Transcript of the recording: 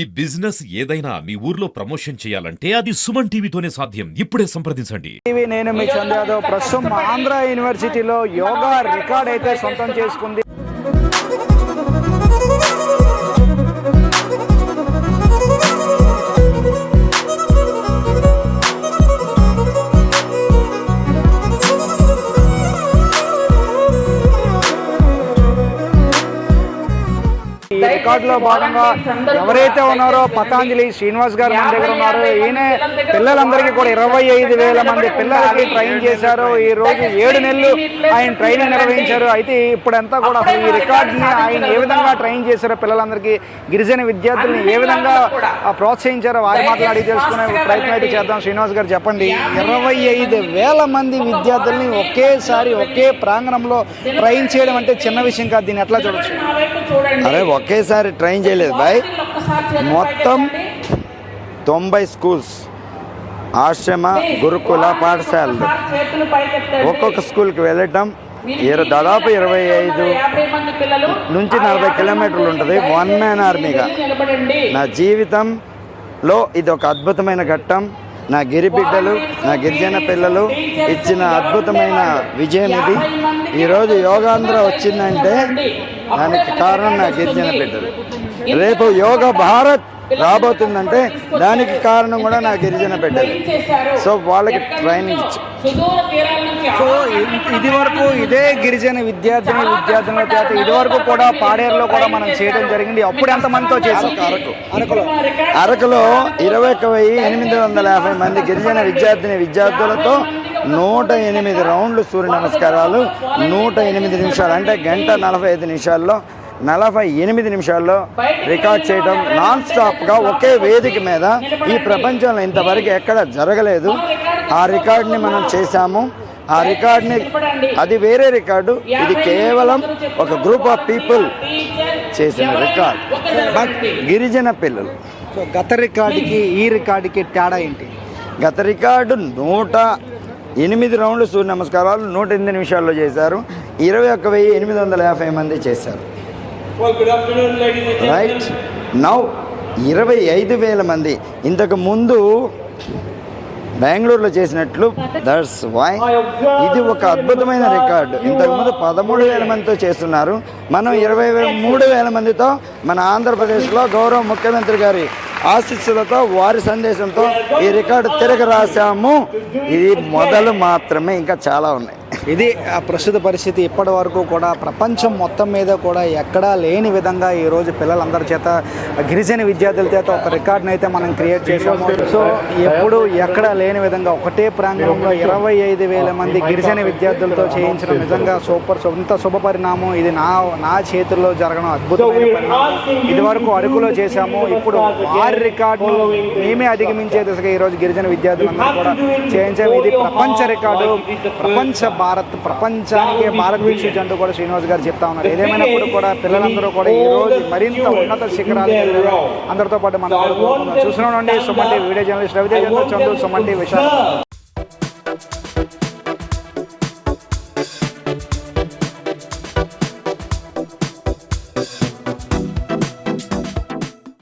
ఈ బిజినెస్ ఏదైనా మీ ఊర్లో ప్రమోషన్ చేయాలంటే అది సుమన్ టీవీతోనే సాధ్యం. ఇప్పుడే సంప్రదించండి. టీవీ నేను మీ చంద్ర యాదవ్. ప్రస్తుతం ఆంధ్ర యూనివర్సిటీలో యోగా రికార్డ్ అయితే సొంతం చేసుకుంది. రికార్డులో భాగంగా ఎవరైతే ఉన్నారో పతాంజలి శ్రీనివాస్ గారు మన దగ్గర ఉన్నారు. ఈయన పిల్లలందరికీ కూడా ఇరవై ఐదు వేల మంది పిల్లలకి ట్రైన్ చేశారు. ఈ రోజు ఏడు నెలలు ఆయన ట్రైనింగ్ నిర్వహించారు. అయితే ఇప్పుడంతా కూడా అసలు ఈ రికార్డుని ఆయన ఏ విధంగా ట్రైన్ చేశారో పిల్లలందరికీ గిరిజన విద్యార్థుల్ని ఏ విధంగా ప్రోత్సహించారో వారి మాట్లాడి తెలుసుకునే ప్రయత్నం అయితే చేద్దాం. శ్రీనివాస్ గారు చెప్పండి. ఇరవై ఐదు వేల మంది విద్యార్థుల్ని ఒకేసారి ఒకే ప్రాంగణంలో ట్రైన్ చేయడం అంటే చిన్న విషయం కాదు. దీన్ని ఎట్లా చూడొచ్చు? అరే ఒకేసారి ట్రైన్ చేయలేదు బాయ్. మొత్తం తొంభై స్కూల్స్ ఆశ్రమ గురుకుల పాఠశాలలు. ఒక్కొక్క స్కూల్కి వెళ్ళటం ఇరవై దాదాపు ఇరవై ఐదు నుంచి నలభై కిలోమీటర్లు ఉంటుంది. వన్ మ్యాన్ ఆర్మీగా నా జీవితంలో ఇది ఒక అద్భుతమైన ఘట్టం. నా గిరి బిడ్డలు నా గిరిజన పిల్లలు ఇచ్చిన అద్భుతమైన విజయం ఇది. ఈరోజు యోగాంధ్ర వచ్చిందంటే దానికి కారణం నా గిరిజన బిడ్డలు. రేపు యోగ భారత్ రాబోతుందంటే దానికి కారణం కూడా నా గిరిజన బిడ్డలు సో వాళ్ళకి ట్రైనింగ్ ఇచ్చి సో ఇది వరకు ఇదే గిరిజన విద్యార్థిని విద్యార్థుల చేత ఇది వరకు కూడా పాడేరులో కూడా మనం చేయడం జరిగింది. అప్పుడు ఎంత మందితో చేసాం అరకు అరకులో. అరకులో. ఇరవై ఒక వెయ్యి ఎనిమిది వందల యాభై మంది గిరిజన విద్యార్థిని విద్యార్థులతో నూట ఎనిమిది రౌండ్లు సూర్య నమస్కారాలు నూట ఎనిమిది నిమిషాలు అంటే గంట నలభై ఐదు నిమిషాల్లో నలభై ఎనిమిది నిమిషాల్లో రికార్డ్ చేయడం నాన్ స్టాప్గా ఒకే వేదిక మీద ఈ ప్రపంచంలో ఇంతవరకు ఎక్కడ జరగలేదు. ఆ రికార్డ్ని మనం చేశాము. ఆ రికార్డ్ని అది వేరే రికార్డు. ఇది కేవలం ఒక గ్రూప్ ఆఫ్ పీపుల్ చేసిన రికార్డ్. బట్ గిరిజన పిల్లలు. గత రికార్డుకి ఈ రికార్డుకి తేడా ఏంటి? గత రికార్డు నూట ఎనిమిది రౌండ్లు సూర్య నమస్కారాలు నూట ఎనిమిది నిమిషాల్లో చేశారు. ఇరవై ఒక్క వెయ్యి ఎనిమిది వందల యాభై మంది చేశారు. రైట్ నౌ ఇరవై ఐదు వేల మంది. ఇంతకు ముందు బెంగళూరులో చేసినట్లు దట్స్ వై ఇది ఒక అద్భుతమైన రికార్డు ఇంతకుముందు పదమూడు వేల మందితో చేస్తున్నారు. మనం ఇరవై మూడు వేల మందితో మన ఆంధ్రప్రదేశ్లో గౌరవ ముఖ్యమంత్రి గారి ఆశీస్సులతో వారి సందేశంతో ఈ రికార్డు తిరగ రాశాము. ఇది మొదలు మాత్రమే. ఇంకా చాలా ఉన్నాయి. ఇది ఆ ప్రస్తుత పరిస్థితి. ఇప్పటి వరకు కూడా ప్రపంచం మొత్తం మీద కూడా ఎక్కడా లేని విధంగా ఈరోజు పిల్లలందరి చేత గిరిజన విద్యార్థుల చేత ఒక రికార్డుని అయితే మనం క్రియేట్ చేసాము సో ఎప్పుడు ఎక్కడా లేని విధంగా ఒకటే ప్రాంగణంలో ఇరవై ఐదు వేల మంది గిరిజన విద్యార్థులతో చేయించడం నిజంగా సూపర్. ఇంత శుభ పరిణామం. ఇది నా నా చేతుల్లో జరగడం అద్భుతమైన పరిణామం. ఇది వరకు అరకులో చేశాము. ఇప్పుడు వారి రికార్డు మేమే అధిగమించే దిశగా ఈ రోజు గిరిజన విద్యార్థులందరూ కూడా చేయించాము. ఇది ప్రపంచ రికార్డు. ప్రపంచ భారత ప్రపంచానికి భారతదేశ జంటు కూడా శ్రీనివాస్ గారు చెప్తా ఉన్నారు. ఏదేమైనప్పుడు కూడా పిల్లలందరూ కూడా ఈ రోజు మరింత ఉన్నత శిఖరాలు అందరితో పాటు మనం చూస్తున్నాం సుమంటి వీడియో జర్నలిస్ట్ రవితేజ చంద్రు సుమంటి విశాఖ